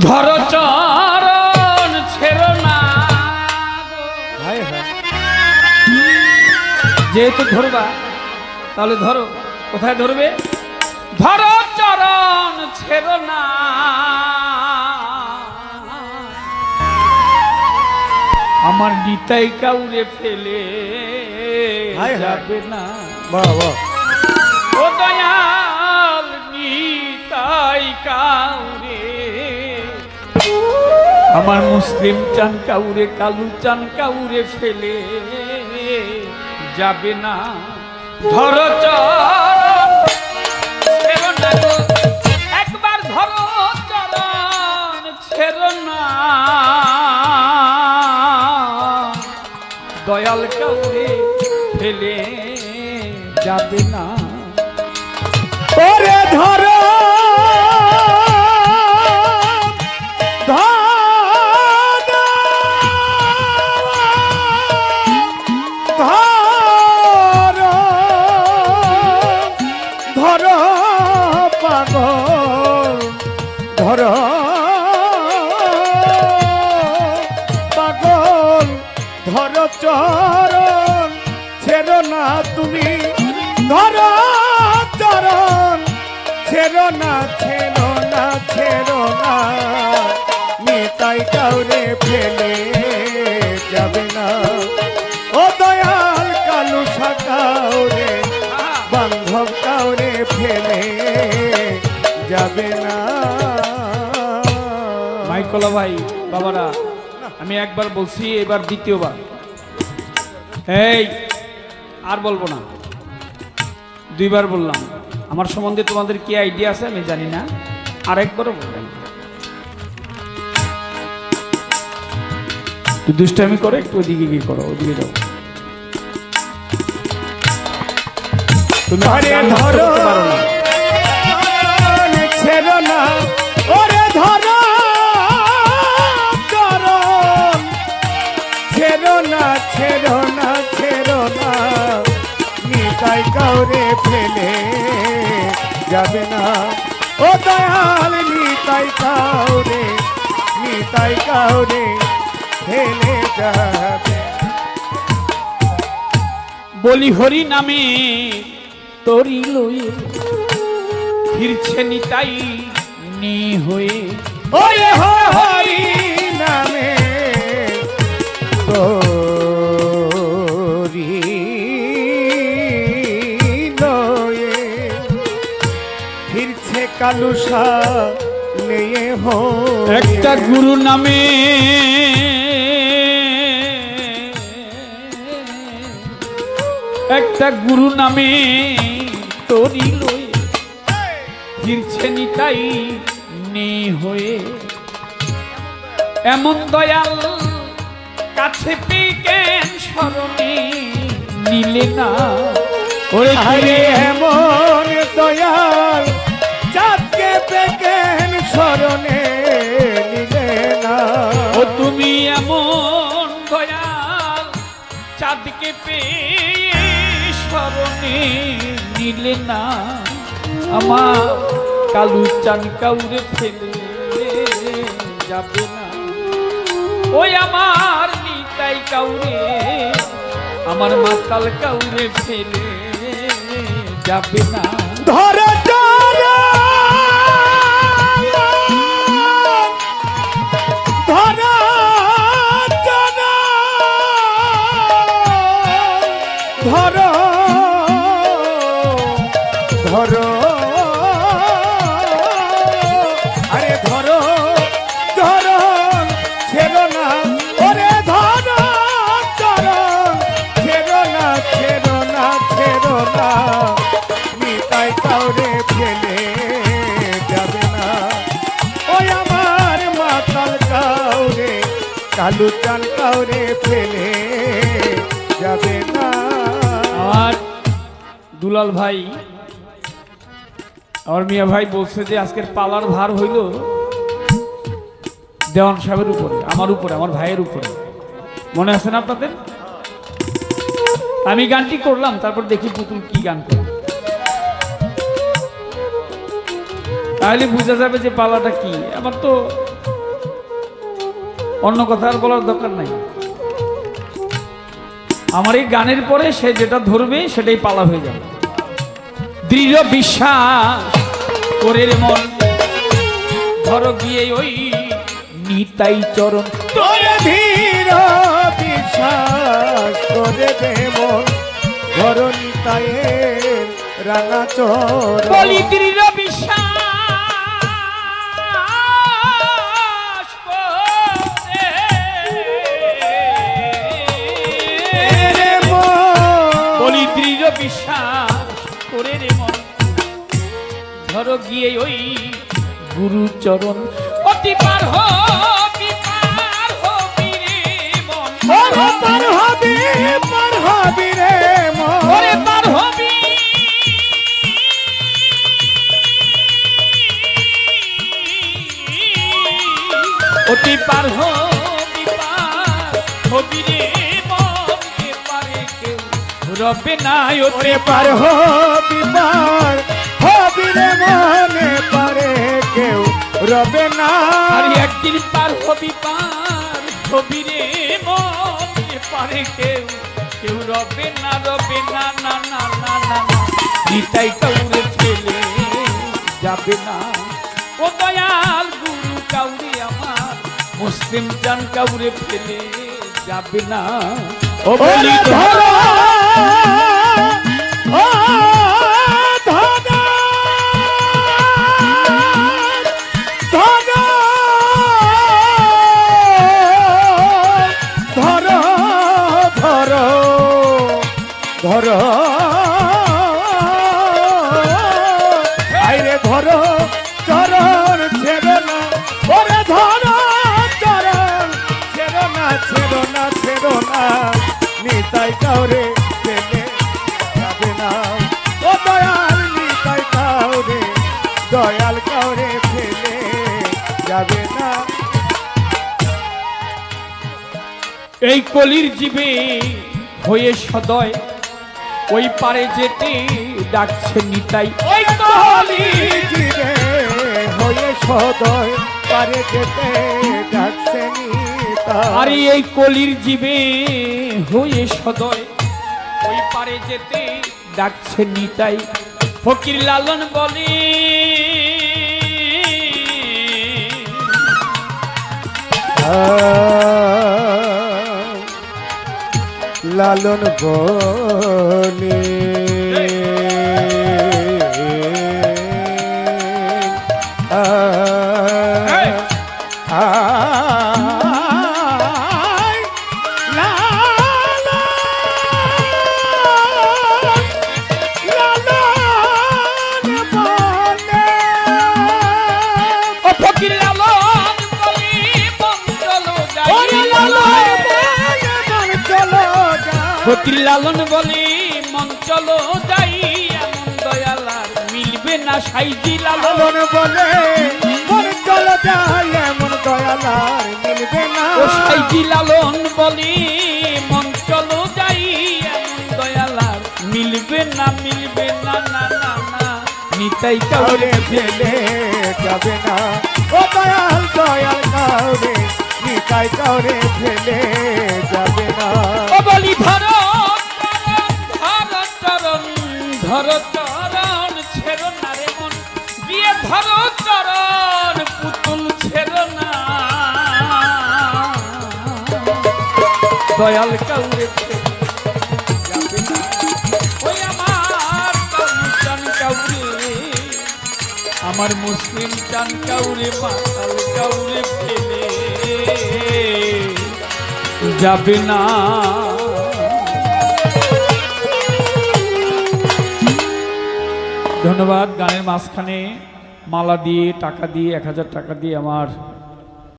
ধর চরণ ছেড়ো না যেহেতু ধরবা তাহলে ধরো। কোথায় ধরবে? ধরো চরণ ছেড়ো না। আমার নিতাই কাউরে ফেলে। যাবে না। ও দয়াল নিতাই কাউরে আমার মুসলিম চান কাউরে, কালু চান কাউরে ফেলে যাবে না। ধর একবার ধরো চরণ না। দয়াল কাউরে ফেলে যাবে না। ওরে ধর না ছেড়ো না ছেড়ো না। নিতাই কাউরে ফেলে যাবে না। ও দয়াল কালু কাউরে বান্ধব কাউরে ফেলে যাবে না। মাইকলা ভাই, বাবারা, আমি একবার বলছি, এবার দ্বিতীয়বার। এই, আর বলব না। দুইবার বললাম। আমার সম্বন্ধে তোমাদের কি আইডিয়া আছে আমি জানি না। আরেকবারও তুই দুষ্টামি করে একটু ওদিকে গিয়ে করো ওদিকে যাও। ধরো না। ছেড়ো না। ওরে ধরো। ছেড়ো না ছেড়ো না ছেড়ো না। নিতাই কাউরে ফেলে। যাবে না। ও দয়াল নিতাই কাউরে নিতাই কাউরে ফেলে যাবে। বলি হরি নামে তরি লই ফিরছে নিতাই নি হয়ে। ওরে হরি নামে ফিরছে কালুসা নিয়ে হো। একটা গুরু নামে একটা গুরু নামে তরি লয়ে ফিরছে নিতাই নি হয়ে। এমন দয়াল কাছে পেকেন স্মরণে নিলে না? ওরে এমন দয়াল স্মরণে নিলে না। ও তুমি এমন দয়াল চাঁদকে পেয়ে স্মরণে নিলে না। আমার কালু চান কাউরে ফেলে যাবে না। ওই আমার নিতাই কাউরে আমার মাতাল কাউরে ফেলে যাবে না। ধর ফেলে যাবে না। ওই আমার মাতাল কাউরে, কালু চান কাউরে ফেলে যাবে না। আমার দুলাল ভাই, আমার মিয়া ভাই বলছে যে আজকের পালার ভার হইল দেওয়ান সাহেবের উপরে, আমার উপরে, আমার ভাইয়ের উপরে। মনে আছে না আপনাদের? আমি গানটি করলাম, তারপর দেখি পুতুল কি গান করে। তাহলে বোঝা যাবে যে পালাটা কি। আমার তো অন্য কথা আর বলার দরকার নাই। আমার এই গানের পরে সে যেটা ধরবে সেটাই পালা হয়ে যাবে। দৃঢ় বিশ্বাস করে মন। ধরো গিয়ে ওই নিতাই চরণ। তোরে ধীর বিশ্বাস করে দে মন। ধরণী তায়ের রাঙা চর বলি দৃঢ় বিশ্বাস বিশ্বাস করে রে মন। ধরো গিয়ে ওই গুরুচরণ। অতি পার হবি পার হবি রে মন। পার হবি পার হবি রে মন। পার হবি। অতি পার হবি পার হবি রে রবে না ওরে পার হবি পার হবি রে মনে পারে কেউ রবে না আর একদিন পার হবি পার হবি রে মন পারে কেউ কেউ রবে না রবে না না না না না নিতাই কাউরে ছেলে যাবে না। ও দয়াল গুরু কাউরে আমার মুসলিম চান কাউরে ফেলে যাবে না। ও বলি ধরো ধরো। এই কলির জীবে হয়ে সদয় ওই পারে যেতে ডাকছে নিতাই। ওই জীবে হয়ে সদয় পারে যেতে ডাকছে আরে এই কলির জীবে হয়ে সদয় ওই পারে যেতে ডাকছে নিতাই। ফকির লালন বলে লালন বনে এই! ফকির লালন বলে মঞ্চল যাই এমন দয়ালার মিলবে না সাইজি লালন। বলে মন চলো যায় এমন দয়ালার মিলবে না। ও সাইজি লালন বলে মঞ্চল যাই এমন দয়ালার মিলবে না মিলবে না না না না। নিতাই কাউরে ফেলে যাবে না। ও দয়াল দয়াল কাউরে নিতাই কাউরে ফেলে যাবে ধর চরণ, ছেড়ো না রে মন। গিয়ে ধরো চরণ, পুতুল ছেড়ো না। দয়াল কাউরে ওই আমার চান কাউরে। আমার মুসলিম চান কাউরে, মাতাল কাউরে ফেলে। যাবে না। ধন্যবাদ। গানের মাঝখানে মালা দিয়ে টাকা দিয়ে এক হাজার টাকা দিয়ে আমার